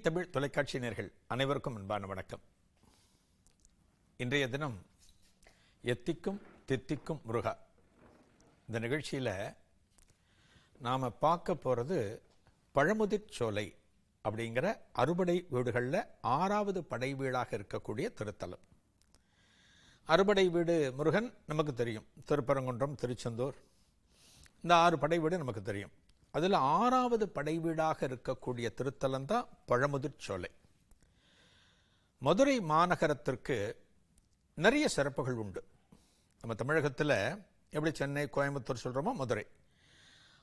தமிழ் தொலைக்காட்சி நேர்கள் அனைவருக்கும் அன்பான வணக்கம். இன்றைய தினம் எத்திக்கும் தித்திக்கும் முருகா. இந்த நிகழ்ச்சியில் நாம் பார்க்க போகிறது பழமுதிர் சோலை அப்படிங்கிற அறுபடை வீடுகளில் ஆறாவது படை வீடாக இருக்கக்கூடிய திருத்தலம். அறுபடை வீடு முருகன் நமக்கு தெரியும். திருப்பரங்குன்றம் திருச்செந்தூர். இந்த ஆறு படை வீடு நமக்கு தெரியும். அதில் ஆறாவது படைவீடாக இருக்கக்கூடிய திருத்தலம் தான் பழமுதிர் சோலை. மதுரை மாநகரத்திற்கு நிறைய சிறப்புகள் உண்டு. நம்ம தமிழகத்தில் எப்படி சென்னை கோயம்புத்தூர் சொல்கிறோமோ மதுரை.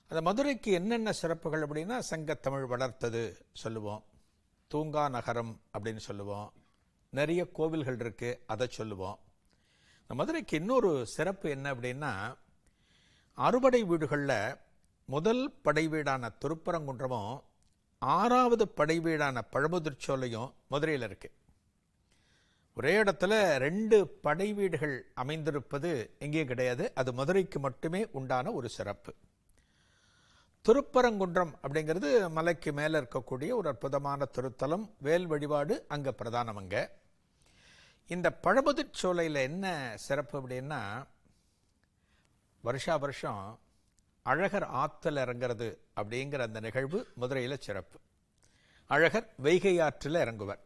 அந்த மதுரைக்கு என்னென்ன சிறப்புகள் அப்படின்னா சங்கத்தமிழ் வளர்த்தது சொல்லுவோம். தூங்கா நகரம் அப்படின்னு சொல்லுவோம். நிறைய கோவில்கள் இருக்குது அதை சொல்லுவோம். இந்த மதுரைக்கு இன்னொரு சிறப்பு என்ன அப்படின்னா அறுபடை வீடுகளில் முதல் படை வீடான திருப்பரங்குன்றமும் ஆறாவது படை வீடான பழமுதிர்ச்சோலையும் மதுரையில் இருக்கு. ஒரே இடத்துல ரெண்டு படை வீடுகள் அமைந்திருப்பது எங்கேயும் கிடையாது. அது மதுரைக்கு மட்டுமே உண்டான ஒரு சிறப்பு. திருப்பரங்குன்றம் அப்படிங்கிறது மலைக்கு மேலே இருக்கக்கூடிய ஒரு அற்புதமான திருத்தலம். வேல் வழிபாடு அங்கே பிரதானம் அங்கே. இந்த பழமுதிர்ச்சோலையில் என்ன சிறப்பு அப்படின்னா வருஷா வருஷம் அழகர் ஆற்றல் இறங்கிறது அப்படிங்கிற அந்த நிகழ்வு மதுரையில் சிறப்பு. அழகர் வைகை ஆற்றில் இறங்குவர்.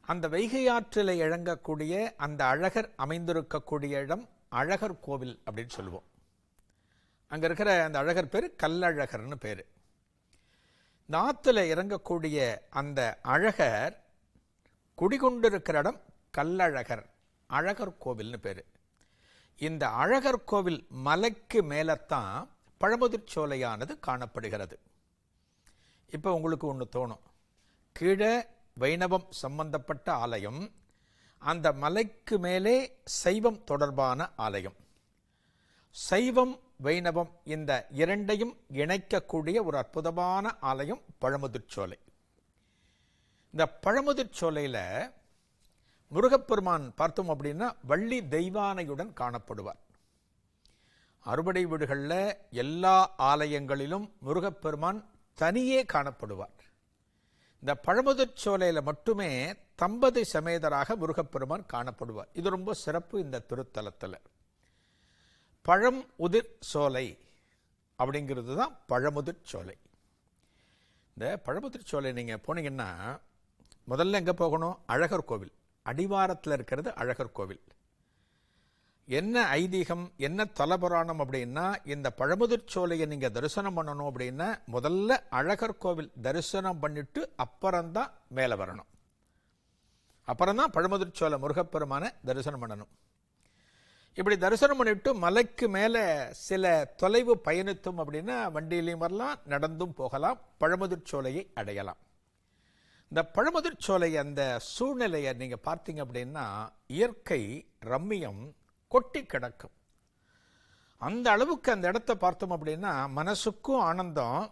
அந்த வைகை ஆற்றில் இறங்கக்கூடிய அந்த அழகர் அமைந்திருக்கக்கூடிய இடம் அழகர் கோவில் அப்படின்னு சொல்லுவோம். அங்கே இருக்கிற அந்த அழகர் பேர் கல்லழகர்னு பேர். இந்த ஆற்றுல இறங்கக்கூடிய அந்த அழகர் குடிகொண்டிருக்கிற இடம் கல்லழகர் அழகர் கோவில்னு பேர். இந்த அழகர் கோவில் மலைக்கு மேலத்தான் பழமுதிர் சோலையானது காணப்படுகிறது. இப்போ உங்களுக்கு ஒன்று தோணும். கீழே வைணவம் சம்பந்தப்பட்ட ஆலயம் அந்த மலைக்கு மேலே சைவம் தொடர்பான ஆலயம். சைவம் வைணவம் இந்த இரண்டையும் இணைக்கக்கூடிய ஒரு அற்புதமான ஆலயம் பழமுதிர் சோலை இந்த பழமுதிர் சோலையில் முருகப்பெருமான் பார்த்தோம் அப்படின்னா வள்ளி தெய்வானையுடன் காணப்படுவார். அறுபடை வீடுகளில் எல்லா ஆலயங்களிலும் முருகப்பெருமான் தனியே காணப்படுவார். இந்த பழமுதிர் சோலையில் மட்டுமே தம்பதி சமேதராக முருகப்பெருமான் காணப்படுவார். இது ரொம்ப சிறப்பு இந்த திருத்தலத்தில். பழம் உதிர் சோலை அப்படிங்கிறது தான் பழமுதிர் சோலை இந்த பழமுதிர் சோலை நீங்கள் போனீங்கன்னா முதல்ல எங்கே போகணும்? அழகர் கோவில். அடிவாரத்தில் இருக்கிறது அழகர் கோவில். என்ன ஐதீகம் என்ன தலபுராணம் அப்படின்னா இந்த பழமுதிர் சோலையை நீங்கள் தரிசனம் பண்ணணும் அப்படின்னா முதல்ல அழகர் கோவில் தரிசனம் பண்ணிட்டு அப்புறம்தான் மேலே வரணும். அப்புறம்தான் பழமுதிர் சோலை முருகப்பெருமான தரிசனம் பண்ணணும். இப்படி தரிசனம் பண்ணிட்டு மலைக்கு மேலே சில தொலைவு பயணித்தோம் அப்படின்னா வண்டியிலையும் வரலாம் நடந்தும் போகலாம் பழமுதிர் சோலையை அடையலாம். இந்த பழமுதிர் சோலை அந்த சூழ்நிலையை நீங்கள் பார்த்தீங்க அப்படின்னா இயற்கை ரம்மியம் கொட்டி கிடக்கும். அந்த அளவுக்கு அந்த இடத்த பார்த்தோம் அப்படின்னா மனசுக்கும் ஆனந்தம்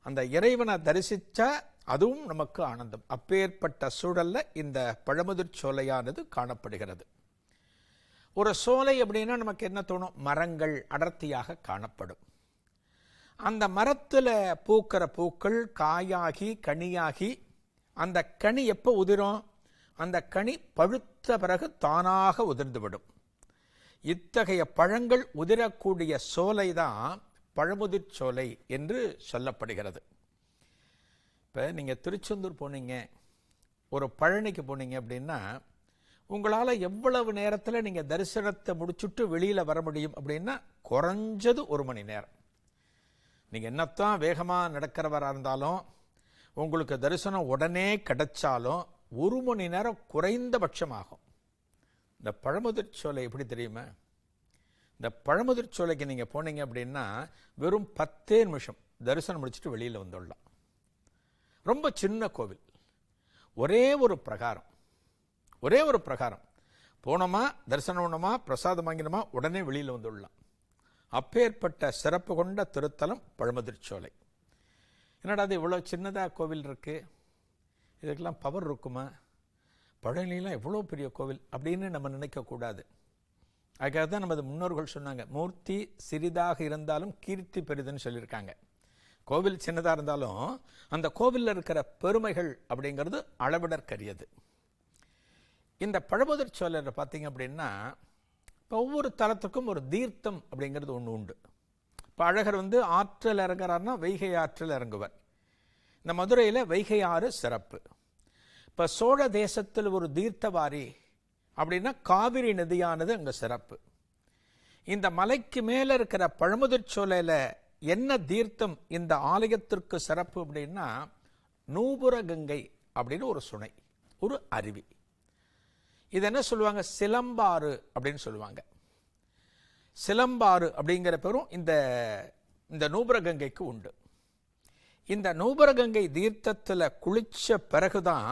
அந்த இறைவனை தரிசித்தா அதுவும் நமக்கு ஆனந்தம். அப்பேற்பட்ட சூழல்ல இந்த பழமுதிர் சோலையானது காணப்படுகிறது. ஒரு சோலை அப்படின்னா நமக்கு என்ன தோணும்? மரங்கள் அடர்த்தியாக காணப்படும். அந்த மரத்தில் பூக்கிற பூக்கள் காயாகி கனியாகி அந்த கனி எப்போ உதிரும்? அந்த கனி பழுத்த பிறகு தானாக உதிர்ந்துவிடும். இத்தகைய பழங்கள் உதிரக்கூடிய சோலை தான் பழமுதிர் சோலை என்று சொல்லப்படுகிறது. இப்போ நீங்கள் திருச்செந்தூர் போனீங்க ஒரு பழனிக்கு போனீங்க அப்படின்னா உங்களால் எவ்வளவு நேரத்தில் நீங்கள் தரிசனத்தை முடிச்சுட்டு வெளியில் வர முடியும் அப்படின்னா குறைஞ்சது ஒரு மணி நேரம். நீங்கள் என்னத்தான் வேகமாக நடக்கிறவராக இருந்தாலும் உங்களுக்கு தரிசனம் உடனே கிடைச்சாலும் ஒரு மணி நேரம் குறைந்தபட்சமாகும். இந்த பழமுதிர் சோலை எப்படி தெரியுமா? இந்த பழமுதிர் சோலைக்கு நீங்கள் போனீங்க அப்படின்னா வெறும் பத்தே நிமிஷம் தரிசனம் முடிச்சுட்டு வெளியில் வந்துடலாம். ரொம்ப சின்ன கோவில். ஒரே ஒரு பிரகாரம். ஒரே ஒரு பிரகாரம். போனோமா தரிசனம் பண்ணோமா பிரசாதம் வாங்கினோமா உடனே வெளியில் வந்துடலாம். அப்பேற்பட்ட சிறப்பு கொண்ட திருத்தலம் பழமுதிர் சோலை. என்னடா அது இவ்வளோ சின்னதாக கோவில் இருக்குது இதுக்கெல்லாம் பவர் இருக்குமா? பழனிலாம் எவ்வளோ பெரிய கோவில் அப்படின்னு நம்ம நினைக்கக்கூடாது அதுக்காக தான் நமது முன்னோர்கள் சொன்னாங்க மூர்த்தி சிறிதாக இருந்தாலும் கீர்த்தி பெரிதுன்னு சொல்லியிருக்காங்க. கோவில் சின்னதாக இருந்தாலும் அந்த கோவிலில் இருக்கிற பெருமைகள் அப்படிங்கிறது அளவிடற்கரியது. இந்த பழமுதிர் சோழர் பார்த்தீங்க அப்படின்னா இப்போ ஒவ்வொரு தலத்துக்கும் ஒரு தீர்த்தம் அப்படிங்கிறது ஒன்று உண்டு. இப்போ அழகர் வந்து ஆற்றல் இறங்குறாருன்னா வைகை ஆற்றல் இறங்குவர். இந்த மதுரையில் வைகை ஆறு சிறப்பு. இப்போ சோழ தேசத்தில் ஒரு தீர்த்தவாரி அப்படின்னா காவிரி நதியானது அங்கே சிறப்பு. இந்த மலைக்கு மேலே இருக்கிற பழமுதிர் சோலையில் என்ன தீர்த்தம் இந்த ஆலயத்திற்கு சிறப்பு அப்படின்னா நூபுர கங்கை அப்படின்னு ஒரு சுனை ஒரு அருவி. இது என்ன சொல்லுவாங்க? சிலம்பாறு அப்படின்னு சொல்லுவாங்க. சிலம்பாறு அப்படிங்கிற பெரும் இந்த இந்த நூபுரகங்கைக்கு உண்டு. இந்த நூபரகங்கை தீர்த்தத்தில் குளிச்ச பிறகுதான்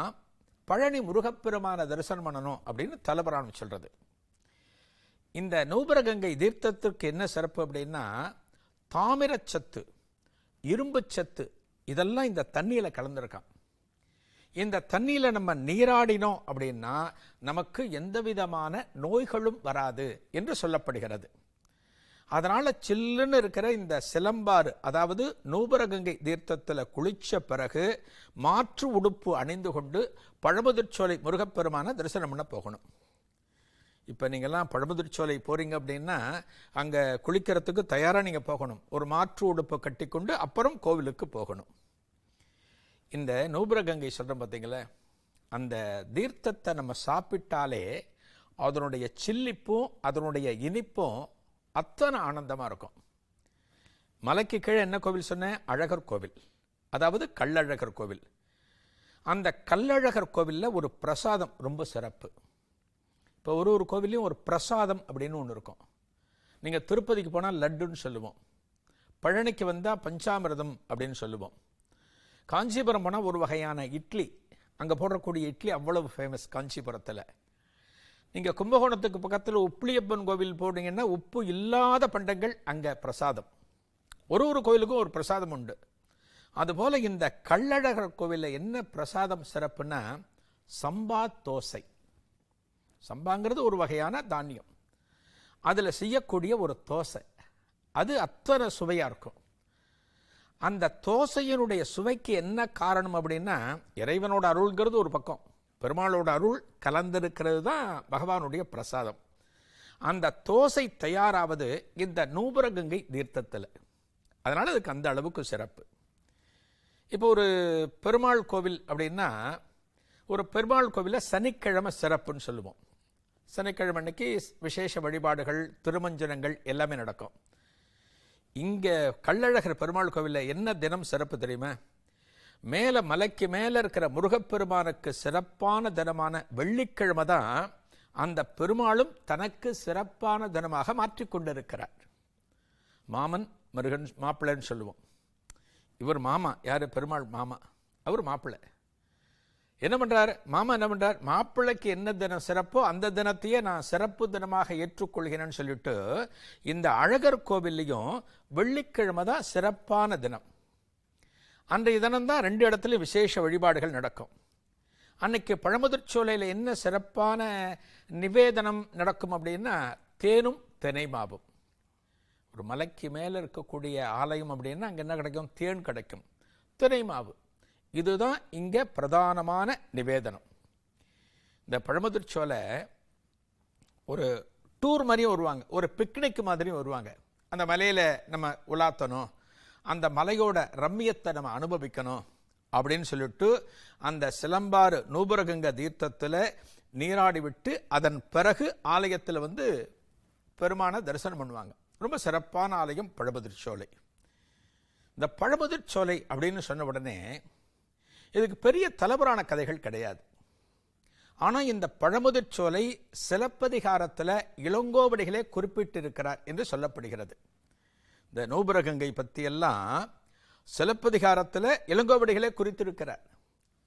பழனி முருகப்பெருமான தரிசனம் பண்ணணும் அப்படின்னு தலபுராணம் சொல்கிறது இந்த நூபரகங்கை தீர்த்தத்திற்கு என்ன சிறப்பு அப்படின்னா தாமிரச்சத்து இரும்புச்சத்து இதெல்லாம் இந்த தண்ணியில் கலந்துருக்கான் இந்த தண்ணியில் நம்ம நீராடினோம் அப்படின்னா நமக்கு எந்த விதமான நோய்களும் வராது என்று சொல்லப்படுகிறது. அதனால் சில்லுன்னு இருக்கிற இந்த சிலம்பாறு அதாவது நூபரகங்கை தீர்த்தத்தில் குளிச்ச பிறகு மாற்று உடுப்பு அணிந்து கொண்டு பழமுதிர்ச்சோலை முருகப்பெருமான தரிசனம் பண்ண போகணும். இப்போ நீங்கள்லாம் பழமுதிர்ச்சோலை போகிறீங்க அப்படின்னா அங்கே குளிக்கிறதுக்கு தயாராக நீங்கள் போகணும். ஒரு மாற்று உடுப்பை கட்டிக்கொண்டு அப்புறம் கோவிலுக்கு போகணும். இந்த நூபுரகங்கை சொல்கிறோம் பார்த்தீங்களே அந்த தீர்த்தத்தை நம்ம சாப்பிட்டாலே அதனுடைய சில்லிப்பும் அதனுடைய இனிப்பும் அத்தனை ஆனந்தமாக இருக்கும். மலைக்கு கீழே என்ன கோவில் சொன்னேன்? அழகர் கோவில். அதாவது கள்ளழகர் கோவில். அந்த கள்ளழகர் கோவிலில் ஒரு பிரசாதம் ரொம்ப சிறப்பு. இப்போ ஒரு ஒரு கோவிலையும் ஒரு பிரசாதம் அப்படின்னு ஒன்று இருக்கும். நீங்கள் திருப்பதிக்கு போனால் லட்டுன்னு சொல்லுவோம். பழனிக்கு வந்தால் பஞ்சாமிரதம் அப்படின்னு சொல்லுவோம். காஞ்சிபுரம் போனால் ஒரு வகையான இட்லி. அங்கே போடக்கூடிய இட்லி அவ்வளவு ஃபேமஸ் காஞ்சிபுரத்தில். நீங்கள் கும்பகோணத்துக்கு பக்கத்தில் உப்ளியப்பன் கோவில் போனீங்கன்னா உப்பு இல்லாத பண்டங்கள் அங்கே பிரசாதம். ஒரு ஒரு கோவிலுக்கும் ஒரு பிரசாதம் உண்டு. அதுபோல் இந்த கள்ளழகர் கோவிலில் என்ன பிரசாதம் சிறப்புன்னா சம்பா தோசை. சம்பாங்கிறது ஒரு வகையான தானியம். அதில் செய்யக்கூடிய ஒரு தோசை. அது அத்தனை சுவையாக இருக்கும். அந்த தோசையினுடைய சுவைக்கு என்ன காரணம் அப்படின்னா இறைவனோட அருள்ங்கிறது ஒரு பக்கம். பெருமாளோட அருள் கலந்திருக்கிறது தான் பகவானுடைய பிரசாதம். அந்த தோசை தயாராவது இந்த நூபுரகங்கை தீர்த்தத்தில். அதனால் அதுக்கு அந்த அளவுக்கு சிறப்பு. இப்போ ஒரு பெருமாள் கோவில் அப்படின்னா ஒரு பெருமாள் கோவிலில் சனிக்கிழமை சிறப்புன்னு சொல்லுவோம். சனிக்கிழமை அன்னைக்கு விசேஷ வழிபாடுகள் திருமஞ்சனங்கள் எல்லாமே நடக்கும். இங்கே கள்ளழகர் பெருமாள் கோவிலில் என்ன தினம் சிறப்பு தெரியுமா? மேலே மலைக்கு மேலே இருக்கிற முருகப்பெருமானுக்கு சிறப்பான தினமான வெள்ளிக்கிழமை தான் அந்த பெருமாளும் தனக்கு சிறப்பான தினமாக மாற்றிக்கொண்டிருக்கிறார் மாமன் முருகன் மாப்பிள்ளைன்னு சொல்லுவோம். இவர் மாமா. யார்? பெருமாள் மாமா. அவர் மாப்பிள்ளை. என்ன பண்ணுறார் மாமா என்ன பண்ணுறார் மாப்பிள்ளைக்கு என்ன தினம் சிறப்போ அந்த தினத்தையே நான் சிறப்பு தினமாக ஏற்றுக்கொள்கிறேன்னு சொல்லிட்டு இந்த அழகர் கோவில்லையும் வெள்ளிக்கிழமை தான் சிறப்பான தினம். அன்றைய தினம்தான் ரெண்டு இடத்துல விசேஷ வழிபாடுகள் நடக்கும். அன்னைக்கு பழமுதிர்ச்சோலையில் என்ன சிறப்பான நிவேதனம் நடக்கும் அப்படின்னா தேனும் தினைமாவும். ஒரு மலைக்கு மேலே இருக்கக்கூடிய ஆலயம் அப்படின்னா அங்கே என்ன கிடைக்கும்? தேன் கிடைக்கும். தினைமாவு. இதுதான் இங்கே பிரதானமான நிவேதனம். இந்த பழமுதிர்ச்சோலை ஒரு டூர் மாதிரியும் வருவாங்க. ஒரு பிக்னிக் மாதிரியும் வருவாங்க. அந்த மலையில் நம்ம உலாத்தணும். அந்த மலையோட ரம்மியத்தை நம்ம அனுபவிக்கணும் அப்படின்னு சொல்லிட்டு அந்த சிலம்பாறு நூபுரகங்க தீர்த்தத்தில் நீராடி விட்டு அதன் பிறகு ஆலயத்தில் வந்து பெருமான தரிசனம் பண்ணுவாங்க. ரொம்ப சிறப்பான ஆலயம் பழமுதிர் சோலை. இந்த பழமுதிர் சோலை அப்படின்னு சொன்ன உடனே இதுக்கு பெரிய தலைவரான கதைகள் கிடையாது. ஆனால் இந்த பழமுதிர் சோலை சிலப்பதிகாரத்தில் இளங்கோவடிகளே குறிப்பிட்டிருக்கிறார் என்று சொல்லப்படுகிறது. இந்த நூபுரகங்கை பற்றியெல்லாம் சிலப்பதிகாரத்தில் இளங்கோவடிகளே குறித்திருக்கிறார்.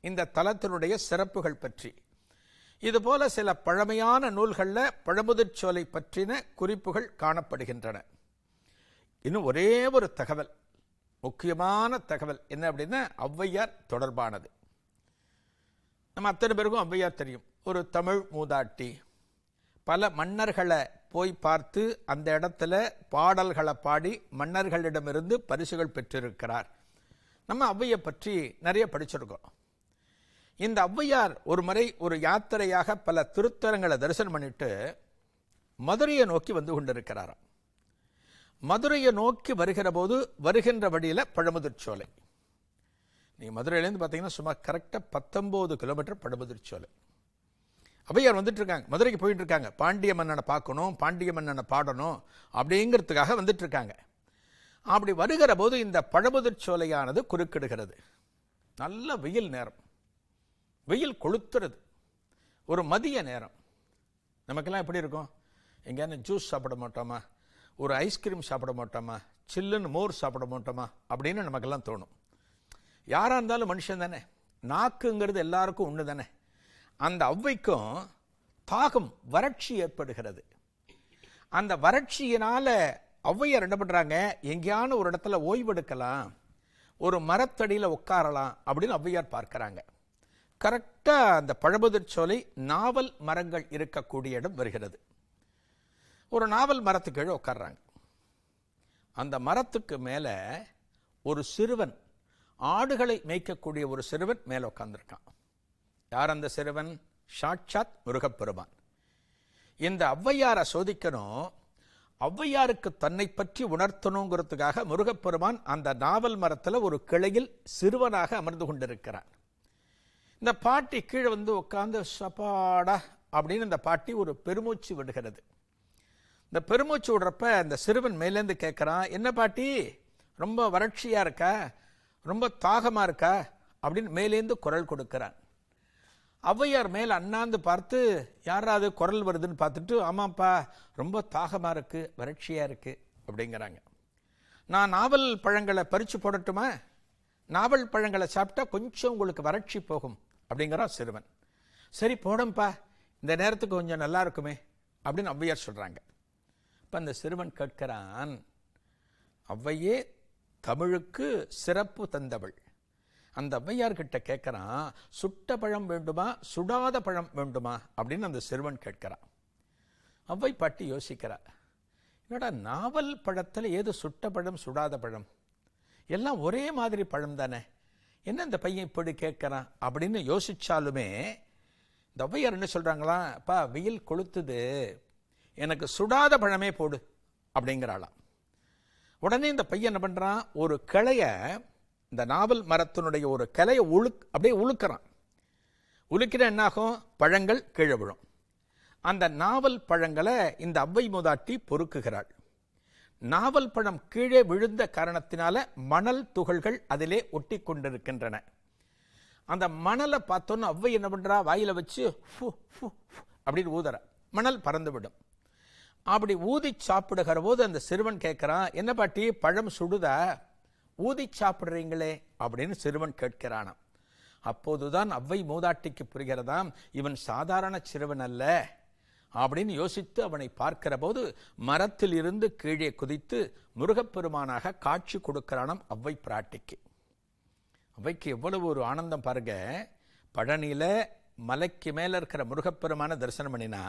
இந்த தலத்தினுடைய சிறப்புகள் பற்றி. இதுபோல சில பழமையான நூல்களில் பழமுதிர் சோலை பற்றின குறிப்புகள் காணப்படுகின்றன. இன்னும் ஒரே ஒரு தகவல் முக்கியமான தகவல் என்ன அப்படின்னா ஔவையார் தொடர்பானது. நம்ம அத்தனை பேருக்கும் ஔவையார் தெரியும். ஒரு தமிழ் மூதாட்டி பல மன்னர்களை போய் பார்த்து அந்த இடத்துல பாடல்களை பாடி மன்னர்களிடமிருந்து பரிசுகள் பெற்றிருக்கிறார். நம்ம ஔவையை பற்றி நிறைய படிச்சிருக்கோம். இந்த ஔவையார் ஒரு முறை ஒரு யாத்திரையாக பல திருத்தலங்களை தரிசனம் பண்ணிட்டு மதுரையை நோக்கி வந்து கொண்டிருக்கிறாராம். மதுரையை நோக்கி வருகிற போது வருகின்ற வழியில் பழமுதிர்ச்சோலை நீங்கள் மதுரையிலேருந்து பார்த்தீங்கன்னா சுமார் கரெக்டாக பத்தொம்போது கிலோமீட்டர் பழமுதிர்ச்சோலை ஔவையார் வந்துட்டு இருக்காங்க மதுரைக்கு போயிட்டு இருக்காங்க பாண்டிய மன்னனை பார்க்கணும் பாண்டிய மன்னனை பாடணும் அப்படிங்கிறதுக்காக வந்துட்டு இருக்காங்க அப்படி வருகிற போது இந்த பழமுதிர் சோலையானது குறுக்கிடுகிறது. நல்ல வெயில் நேரம். வெயில் கொளுத்துறது. ஒரு மதிய நேரம். நமக்கெல்லாம் எப்படி இருக்கும்? எங்கேயான ஜூஸ் சாப்பிட மாட்டோமா? ஒரு ஐஸ்கிரீம் சாப்பிட மாட்டோமா? சில்லுன்னு மோர் சாப்பிட மாட்டோமா? அப்படின்னு நமக்கெல்லாம் தோணும். யாராக இருந்தாலும் மனுஷன் தானே. நாக்குங்கிறது எல்லாருக்கும் ஒன்று தானே அந்த ஔவைக்கும் தாகம் வறட்சி ஏற்படுகிறது. அந்த வறட்சியினால ஔவையார் என்ன பண்ணுறாங்க எங்கேயான ஒரு இடத்துல ஓய்வெடுக்கலாம் ஒரு மரத்தடியில் உட்காரலாம் அப்படின்னு ஔவையார் பார்க்குறாங்க. கரெக்டாக அந்த பழபுதிர் சோலை நாவல் மரங்கள் இருக்கக்கூடிய இடம் வருகிறது. ஒரு நாவல் மரத்துக்கு கீழே உட்கார்றாங்க. அந்த மரத்துக்கு மேலே ஒரு சிறுவன் ஆடுகளை மேய்க்கக்கூடிய ஒரு சிறுவன் மேலே உட்காந்துருக்கான் யார் அந்த சிறுவன்? சாட்சாத் முருகப்பெருமான். இந்த ஔவையாரை சோதிக்கணும். ஔவையாருக்கு தன்னை பற்றி உணர்த்தணுங்கிறதுக்காக முருகப்பெருமான் அந்த நாவல் மரத்தில் ஒரு கிளையில் சிறுவனாக அமர்ந்து கொண்டிருக்கிறான் இந்த பாட்டி கீழே வந்து உட்காந்து சப்பாடா அப்படின்னு இந்த பாட்டி ஒரு பெருமூச்சு விடுகிறது. இந்த பெருமூச்சு விடுறப்ப அந்த சிறுவன் மேலேருந்து கேட்குறான் என்ன பாட்டி? ரொம்ப வறட்சியாக இருக்கா? ரொம்ப தாகமாக இருக்கா? அப்படின்னு மேலேந்து குரல் கொடுக்கிறான். ஔவையார் மேல் அண்ணாந்து பார்த்து யாராவது குரல் வருதுன்னு பார்த்துட்டு ஆமாப்பா ரொம்ப தாகமாக இருக்கு வறட்சியாக இருக்கு அப்படிங்கிறாங்க. நான் நாவல் பழங்களை பறித்து போடட்டுமா? நாவல் பழங்களை சாப்பிட்டா கொஞ்சம் உங்களுக்கு வறட்சி போகும் அப்படிங்கிறான் சிறுவன். சரி போடும்பா இந்த நேரத்துக்கு கொஞ்சம் நல்லா இருக்குமே அப்படின்னு ஔவையார் சொல்கிறாங்க இப்போ அந்த சிறுவன் கேட்கிறான் ஔவையே தமிழுக்கு சிறப்பு தந்தவள். அந்த ஔவையார் கிட்ட கேட்குறான் சுட்ட பழம் வேண்டுமா? சுடாத பழம் வேண்டுமா? அப்படின்னு அந்த சிறுவன் கேட்கிறான். ஔவை பாட்டி யோசிக்கிறா என்னடா நாவல் பழத்தில் ஏது சுட்ட பழம் சுடாத பழம்? எல்லாம் ஒரே மாதிரி பழம் தானே? என்ன இந்த பையன் இப்படி கேட்குறான்? அப்படின்னு யோசித்தாலுமே இந்த ஔவையார் என்ன சொல்கிறாங்களா அப்பா வெயில் கொளுத்துது. எனக்கு சுடாத பழமே போடு அப்படிங்கிறாளாம். உடனே இந்த பையன் என்ன பண்ணுறான் ஒரு கிளைய இந்த நாவல் மரத்தினுடைய ஒரு கலையை உழுக் அப்படியே உழுக்கிறான். உலுக்கிற என்னாகும்? பழங்கள் கீழே விழும். அந்த நாவல் பழங்களை இந்த அவ்வை மூதாட்டி பொறுக்குகிறாள். நாவல் பழம் கீழே விழுந்த காரணத்தினால மணல் துகள்கள் அதிலே ஒட்டி கொண்டிருக்கின்றன. அந்த மணலை பார்த்தோன்னு அவ்வை என்ன பண்ணுறா வாயில் வச்சு ஃபு, ஃபு, ஃபு அப்படின்னு ஊதுறா. மணல் பறந்து விடும். அப்படி ஊதி சாப்பிடுகிற போது அந்த சிறுவன் கேட்குறான் என்ன பாட்டி பழம் சுடுதா? ஊதி சாப்பிடுறீங்களே அப்படின்னு சிறுவன் கேட்கிறானாம். அப்போதுதான் அவ்வை மூதாட்டிக்கு புரிகிறதாம் இவன் சாதாரண சிறுவன் அல்ல அப்படின்னு யோசித்து அவனை பார்க்கிற போது மரத்தில் இருந்து கீழே குதித்து முருகப்பெருமானாக காட்சி கொடுக்கிறானாம் அவ்வை பிராட்டிக்கு. அவைக்கு எவ்வளவு ஒரு ஆனந்தம் பாருங்க. பழனியில் மலைக்கு மேலே இருக்கிற முருகப்பெருமான தரிசனம் பண்ணினா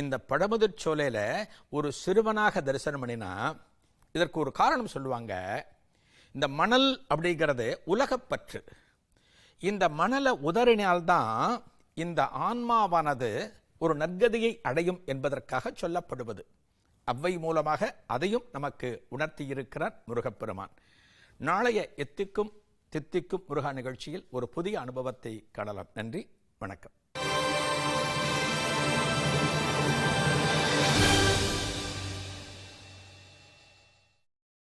இந்த பழமுதிர் சோலையில் ஒரு சிறுவனாக தரிசனம் பண்ணினா இதற்கு ஒரு காரணம் சொல்லுவாங்க. இந்த மணல் அப்படிங்கிறது உலகப்பற்று. இந்த மணலை உதறினால்தான் இந்த ஆன்மாவானது ஒரு நற்கதியை அடையும் என்பதற்காக சொல்லப்படுவது. அவ்வை மூலமாக அதையும் நமக்கு உணர்த்தியிருக்கிறார் முருகப்பெருமான். நாளைய எத்திக்கும் தித்திக்கும் முருகா நிகழ்ச்சியில் ஒரு புதிய அனுபவத்தை காணலாம். நன்றி வணக்கம்.